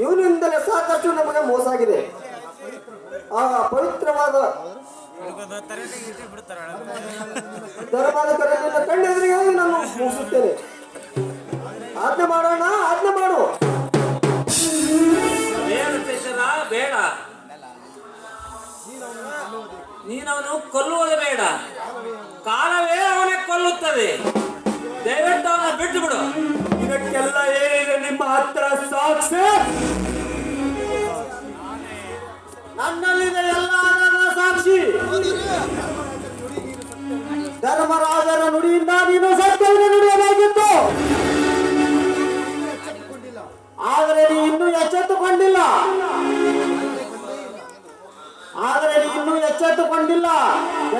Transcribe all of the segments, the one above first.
ಇವನಿಂದಲೇ ಸಾಕಷ್ಟು ನಮಗೆ ಮೋಸ ಆಗಿದೆ. ಆ ಪವಿತ್ರವಾದ ಧರ್ಮದ ಕರೆಯಿಂದ ಕಂಡೆದುರಿಗೆ ನಾನು ಮುಗಿಸುತ್ತೇನೆ ಆಜ್ಞೆ ಮಾಡೋಣ ಆಜ್ಞೆ ಮಾಡು. ಬೇಡ. ನೀನವನು ಕೊಲ್ಲುವುದು ಬೇಡ. ಕಾಲವೇ ಅವನೇ ಕೊಲ್ಲುತ್ತದೆ. ದಯವಿಟ್ಟು ಅವನ ಬಿಟ್ಟು ಬಿಡು. ಇದಕ್ಕೆಲ್ಲ ಏನಿದೆ ನಿಮ್ಮ ಹತ್ರ ಸಾಕ್ಷಿ ನನ್ನಲ್ಲಿದೆ ಎಲ್ಲ ಸಾಕ್ಷಿ. ಧರ್ಮರಾಜನ ನುಡಿಯಿಂದ ನೀನು ಸತ್ಯವನ್ನು ನುಡಿಯಬೇಕಿತ್ತು. ಆದರೆ ನೀ ಇನ್ನೂ ಎಚ್ಚೆತ್ತುಕೊಂಡಿಲ್ಲ. ಆದರೆ ನೀ ಇನ್ನೂ ಎಚ್ಚೆತ್ತುಕೊಂಡಿಲ್ಲ.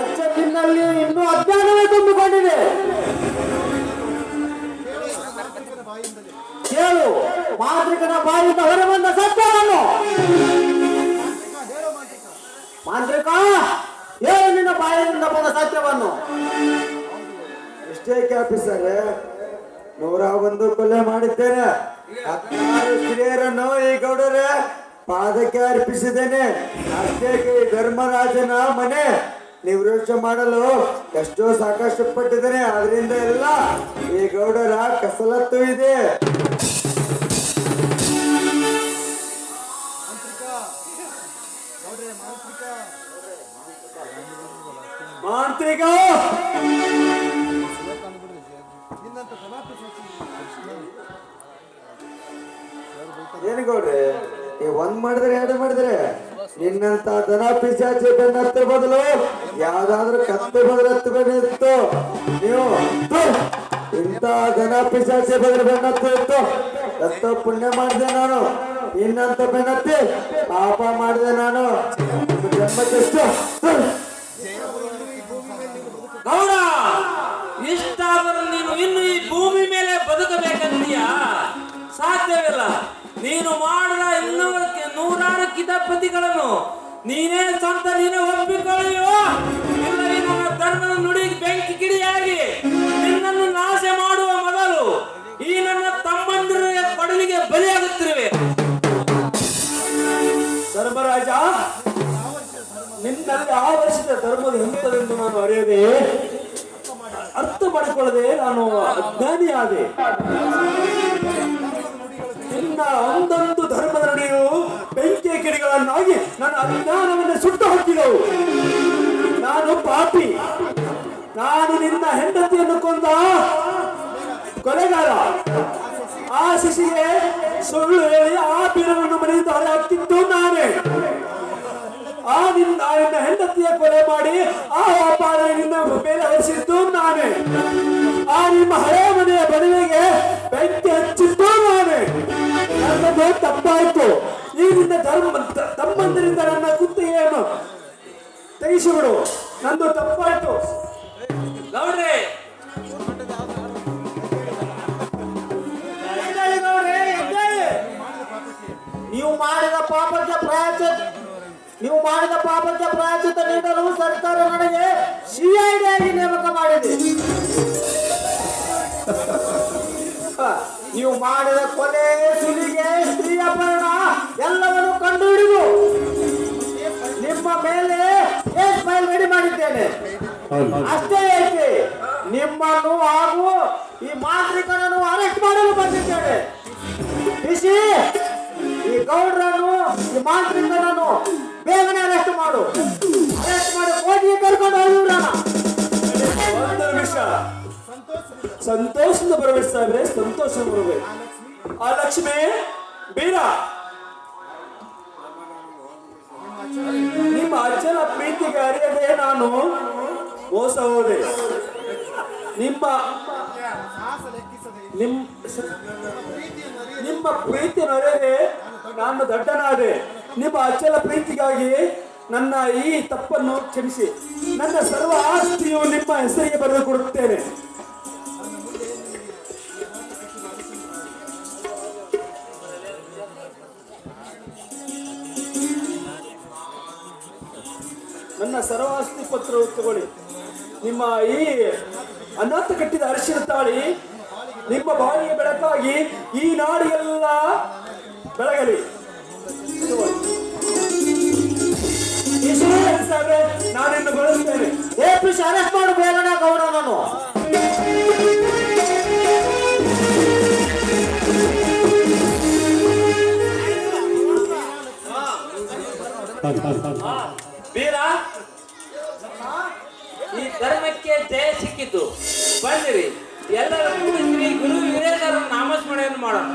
ಎಚ್ಚೆತ್ತಿನಲ್ಲಿ ಇನ್ನೂ ಅಜ್ಞಾನವೇ ತುಂಬಿಕೊಂಡಿದೆ. ಕೇಳು ಮಾಂತ್ರಿಕನ ಬಾಯಿಂದ ಹೊರಬಂದ ಸತ್ಯವನ್ನು ಮಾಂತ್ರಿಕ, ಹೇಳು ನಿನ್ನ ಬಾಯಿಂದ ಬಂದ ಸತ್ಯವನ್ನು. ಎಷ್ಟೇ ಕ್ಯಾಪಿಸರ್ ನೂರ ಒಂದು ಕೊಲೆ ಮಾಡಿದ್ದೇನೆ. ಹತ್ತಾರು ಸ್ತ್ರೀಯರನ್ನು ಈ ಗೌಡರೇ, ಪಾದಕ್ಕೆ ಅರ್ಪಿಸಿದ್ದೇನೆ. ಅಷ್ಟೇ ಧರ್ಮರಾಜನ ಮನೆ. ನಿವೃತ್ತ ಮಾಡಲು ಎಷ್ಟೋ ಸಾಕಷ್ಟು ಪಟ್ಟಿದ್ದೇನೆ. ಅದರಿಂದ ಎಲ್ಲ ಈ ಗೌಡರ ಕಸಲತ್ತು ಇದೆ. ಮಾಂತ್ರಿಕ ಏನು ಈ ಒಂದ್ ಮಾಡಿದ್ರೆ ಎರಡು ಮಾಡಿದ್ರೆ ನಿನ್ನಂತ ದನ ಪಿಶಾಚಿ ಬೆನ್ನ ಹತ್ತಿರ ಬದಲು ಯಾವ್ದಾದ್ರು ಕತ್ತೆ ಬದಲು ಹತ್ತು ಬೆನ್ನಿತ್ತು ನೀವು ಇಂತ ದನ ಪಿಶಾಚಿ ಬದಲು ಬೆನ್ನ ಇತ್ತು. ಎಷ್ಟೋ ಪುಣ್ಯ ಮಾಡಿದೆ ನಾನು. ಇನ್ನಂತ ಬೆನ್ನತ್ತಿ ಪಾಪ ಮಾಡಿದೆ ನಾನು. ಜನ್ಮಕ್ಕೆಷ್ಟು. ಗೌಡ, ಇಷ್ಟಾದರೂ ನೀನು ಇನ್ನು ಈ ಭೂಮಿ ಮೇಲೆ ಬದುಕಬೇಕಂತೀಯ? ಸಾಧ್ಯವಿಲ್ಲ. ನೀನು ಮಾಡಿದ ಇನ್ನೂರಕ್ಕೆ ನೂರಾರು ಕಿತಾಪತಿಗಳನ್ನು ನೀನೇ ಸ್ವಂತ ನೀನೇ ಒಪ್ಪಿಕೊಳ್ಳೆಯೋ? ಇಲ್ಲ ನನ್ನ ಧರ್ಮದ ನುಡಿಗೆ ಬೆಂಕಿ ಕಿಡಿಯಾಗಿ ಧರ್ಮದ ಎಂತದೆಂದು ನಾನು ಅರಿಯದೆ, ಅರ್ಥ ಮಾಡಿಕೊಳ್ಳದೆ ನಾನು ಅಜ್ಞಾನಿಯಾದೆ. ನಿನ್ನ ಒಂದೊಂದು ಧರ್ಮದ ನಡೆಯು ಬೆಂಕಿಯ ಕಿಡಿಗಳನ್ನಾಗಿ ನನ್ನ ಅಜ್ಞಾನವನ್ನು ಸುಟ್ಟು ಹಾಕಿದವು. ನಾನು ಪಾಪಿ. ನಾನು ನಿನ್ನ ಹೆಂಡತಿಯನ್ನು ಕೊಂದ ಕೊಲೆಗಾರ. ಆ ಶಿಶಿಗೆ ಸುಳ್ಳು ನಿಮ್ಮ ಹಳೆ ಮನೆಯ ಬಡವೆಗೆ ಬೆಂಕಿ ಹಚ್ಚಿದ್ದು ನಾನೇ. ನನ್ನದು ತಪ್ಪಾಯ್ತು. ಈಗಿನ ಧರ್ಮ ತಮ್ಮಂದರಿಂದ ನನ್ನ ಕುತ್ತಿಗೆಯನ್ನು ತೆಗೆಸಿಬಿಡು ನಂದು ತಪ್ಪಾಯ್ತು. ನೋಡ್ರಿ. ನೀವು ಮಾಡಿದ ಪಾಪದ ಪ್ರಾಯಶ್ಚಿತ್ತ ನೀವು ಮಾಡಿದ ಪಾಪದ ಪ್ರಾಯಶ್ಚಿತ್ತ ನೀಡಲು ಸರ್ಕಾರ ನನಗೆ ಸಿಐಡಿ ಆಗಿ ನೇಮಕ ಮಾಡಿದೆ. ನೀವು ಮಾಡಿದ ಕೊಲೆ ಸುಲಿಗೆ ಸ್ತ್ರೀಯ ಅಪಹರಣ ಎಲ್ಲವನ್ನು ಕಂಡುಹಿಡಿದು ನಿಮ್ಮ ಮೇಲೆ ಕೇಸ್ ಫೈಲ್ ರೆಡಿ ಮಾಡಿದ್ದೇನೆ. ಅಷ್ಟೇ ಏಕೆ ನಿಮ್ಮನ್ನು ಹಾಗೂ ಈ ಮಾಂತ್ರಿಕನನ್ನು ಅರೆಸ್ಟ್ ಮಾಡಲು ಬಂದಿದ್ದೇನೆ. ಬಿಸಿ ಈ ಗೌಡ್ರನ್ನು ಈ ಮಾಂತ್ರಿಕನನ್ನು ಸಂತೋಷದಿಂದ ಬರಬೇಕು ಸಾಹೇಬ್ರೆ ಸಂತೋಷದಿಂದ ಬರಬೇಕು ಆ ಲಕ್ಷ್ಮಿ, ಬೀರ. ನಿಮ್ಮ ಅಜ್ಜನ ಪ್ರೀತಿಗೆ ಅರಿಯದೆ ನಾನು ಮೋಸ ಹೋದೆ. ನಿಮ್ಮ ನಿಮ್ ನಿಮ್ಮ ಪ್ರೀತಿ ಅರಿಯದೆ ನಾನು ದಡ್ಡನಾದೆ. ನಿಮ್ಮ ಅಜ್ಜನ ಪ್ರೀತಿಗಾಗಿ ನನ್ನ ಈ ತಪ್ಪನ್ನು ಕ್ಷಮಿಸಿ. ನನ್ನ ಸರ್ವ ಆಸ್ತಿಯು ನಿಮ್ಮ ಹೆಸರಿಗೆ ಬರೆದು ಕೊಡುತ್ತೇನೆ ನನ್ನ ಸರ್ವಾಸ್ತಿ ಪತ್ರವು ತಗೊಳ್ಳಿ. ನಿಮ್ಮ ಈ ಅನಾಥ ಕಟ್ಟಿದ ಅರಿಶಿನ ತಾಳಿ ನಿಮ್ಮ ಬಾಳಿಗೆ ಬೆಳಕಾಗಿ ಈ ನಾಡಿಗೆಲ್ಲ ಬೆಳಗಲಿ. ನಾನಿನ್ನು ಬರುತ್ತೇನೆ ವೀರ ಈ ಧರ್ಮಕ್ಕೆ ಜಯ ಸಿಕ್ಕಿತು ಬಂದಿರಿ. ಎಲ್ಲರೂ ಶ್ರೀ ಗುರು ವೀರೇಂದ್ರ ನಾಮಸ್ಮರಣೆಯನ್ನು ಮಾಡೋಣ.